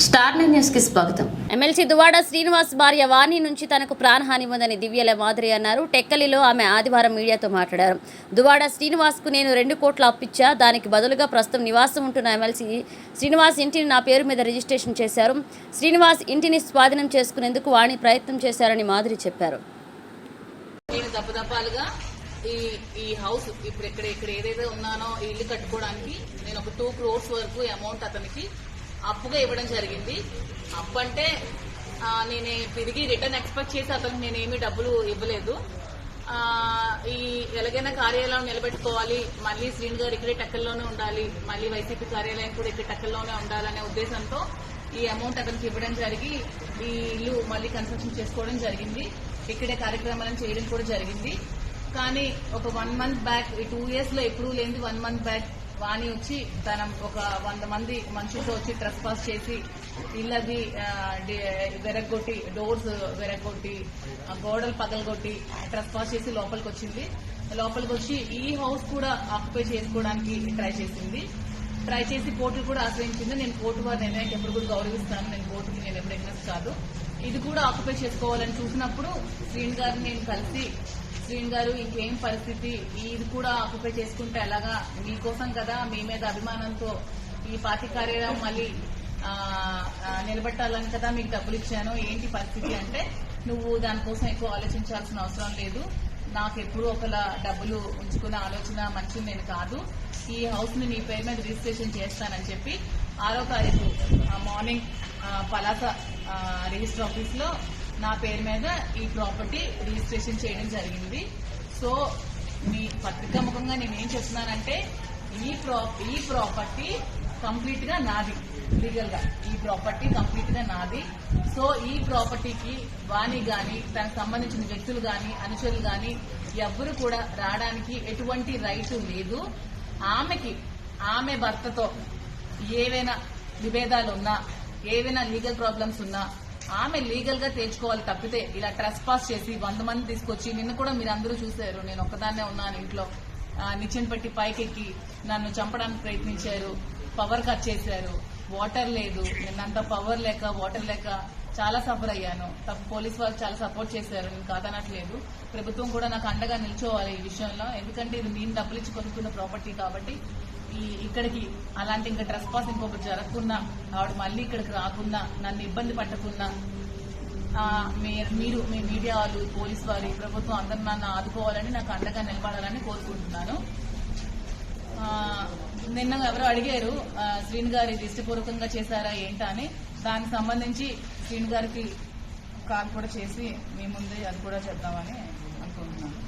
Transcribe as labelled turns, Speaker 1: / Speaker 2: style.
Speaker 1: Star న్యూస్కి స్వాగతం.
Speaker 2: MLC Duvvada Srinivas భార్య వాణి నుంచి తనకు ప్రాణహాని ఉందని దివ్యల మాదిరి అన్నారు. టెక్కలిలో ఆమె ఆదివారం మీడియాతో మాట్లాడారు. దువాడ శ్రీనివాస్కు నేను రెండు కోట్ల అప్పిచ్చా దానికి బదులుగా ప్రస్తుతం నివాసం ఉంటున్న ఎమ్మెల్సీ శ్రీనివాస్ ఇంటిని నా పేరు మీద రిజిస్ట్రేషన్ చేశారు. శ్రీనివాస్ ఇంటిని స్వాధీనం చేసుకునేందుకు వాణి ప్రయత్నం చేశారని మాదిరి చెప్పారు.
Speaker 3: ఈ ఈ హౌస్ ఇప్పుడు ఇక్కడ ఇక్కడ ఏదైతే ఉన్నానో ఈ ఇల్లు కట్టుకోవడానికి నేను ఒక టూ క్రోర్స్ వరకు అమౌంట్ అతనికి అప్పుగా ఇవ్వడం జరిగింది. అప్పు అంటే నేను తిరిగి రిటర్న్ ఎక్స్పెక్ట్ చేసి అతనికి నేనేమి డబ్బులు ఇవ్వలేదు. ఈ ఎలాగైనా కార్యాలయం నిలబెట్టుకోవాలి. మళ్ళీ శ్రీను గారు ఇక్కడే టక్కల్లోనే ఉండాలి. మళ్ళీ వైసీపీ కార్యాలయం కూడా ఇక్కడ టక్కల్లోనే ఉండాలనే ఉద్దేశంతో ఈ అమౌంట్ అతనికి ఇవ్వడం జరిగి ఈ ఇల్లు మళ్ళీ కన్స్ట్రక్షన్ చేసుకోవడం జరిగింది. ఇక్కడే కార్యక్రమాలను చేయడం కూడా జరిగింది. కానీ ఒక వన్ మంత్ బ్యాక్ ఈ టూ ఇయర్స్లో ఎప్పుడూ లేనిది వన్ మంత్ బ్యాక్ వాణి వచ్చి తన ఒక వంద మంది మనుషులతో వచ్చి ట్రెస్ పాస్ చేసి ఇళ్ళది వెరగొట్టి డోర్స్ వెరగొట్టి గోడలు పగలగొట్టి ట్రెస్ పాస్ చేసి లోపలికి వచ్చింది. లోపలికి వచ్చి ఈ హౌస్ కూడా ఆక్యుపై చేసుకోవడానికి ట్రై చేసింది. ట్రై చేసి కోర్టులు కూడా ఆశ్రయించింది. నేను కోర్టు వారి నిర్ణయానికి ఎప్పుడు కూడా గౌరవిస్తాను. నేను కోర్టుకి నేను ఎప్పుడు ఎగ్నెస్ కాదు. ఇది కూడా ఆక్యుపై చేసుకోవాలని చూసినప్పుడు శ్రీన్ గారిని నేను కలిసి శ్రీన్ గారు ఇంకేం పరిస్థితి? ఇది కూడా ఆక్యుపై చేసుకుంటే ఎలాగా? మీకోసం కదా మీ మీద అభిమానంతో ఈ పార్టీ కార్యాలయం మళ్ళీ నిలబెట్టాలని కదా మీకు డబ్బులు ఇచ్చాను. ఏంటి పరిస్థితి అంటే నువ్వు దానికోసం ఎక్కువ ఆలోచించాల్సిన అవసరం లేదు. నాకు ఎప్పుడు ఒకలా డబ్బులు ఉంచుకునే ఆలోచన మంచిది నేను కాదు. ఈ హౌస్ని నీ పేరు మీద రిజిస్ట్రేషన్ చేస్తానని చెప్పి ఆరో తారీఖు మార్నింగ్ పలాస రిజిస్టర్ ఆఫీస్లో నా పేరు మీద ఈ ప్రాపర్టీ రిజిస్ట్రేషన్ చేయడం జరిగింది. సో మీ పత్రికాముఖంగా ముఖంగా నేను ఏం చెప్తున్నానంటే ఈ ప్రా ఈ ప్రాపర్టీ కంప్లీట్గా నాది లీగల్గా ఈ ప్రాపర్టీ కంప్లీట్గా నాది. సో ఈ ప్రాపర్టీకి వాణి గాని తనకు సంబంధించిన వ్యక్తులు గాని అనుచరులు గాని ఎవ్వరు కూడా రావడానికి ఎటువంటి రైట్ లేదు. ఆమెకి ఆమె భర్తతో ఏవైనా విభేదాలు ఉన్నా ఏవైనా లీగల్ ప్రాబ్లమ్స్ ఉన్నా ఆమె లీగల్గా తెచ్చుకోవాలి తప్పితే ఇలా ట్రస్ పాస్ చేసి వంద మంది తీసుకొచ్చి నిన్ను కూడా మీరు అందరూ చూశారు నేను ఒక్కదాన్నే ఉన్నాను ఇంట్లో. నిచ్చెన పెట్టి పైకెక్కి నన్ను చంపడానికి ప్రయత్నించారు పవర్ కట్ చేశారు వాటర్ లేదు నిన్నంత పవర్ లేక వాటర్ లేక చాలా సఫర్ అయ్యాను. పోలీస్ వాళ్ళు చాలా సపోర్ట్ చేశారు. నేను కాదనట్లేదు. ప్రభుత్వం కూడా నాకు అండగా నిల్చోవాలి ఈ విషయంలో. ఎందుకంటే ఇది నేను డబ్బులు ఇచ్చి కొనుక్కున్న ప్రాపర్టీ కాబట్టి ఈ ఇక్కడికి అలాంటి ఇంకా డ్రెస్ పాస్ ఇంకొకటి జరగకున్నా ఆవిడ మళ్ళీ ఇక్కడికి రాకున్నా నన్ను ఇబ్బంది పట్టకున్నా మీరు మీ మీడియా వాళ్ళు పోలీస్ వారు ప్రభుత్వం అందరూ నన్ను ఆదుకోవాలని నాకు అండగా నిలబడాలని కోరుకుంటున్నాను. నిన్న ఎవరో అడిగారు శ్రీని గారు గారి ఇష్టపూర్వకంగా చేశారా ఏంటా అని. దానికి సంబంధించి శ్రీను గారికి కాల్ కూడా చేసి మీ ముందే అది కూడా చెప్దామని అనుకుంటున్నాను.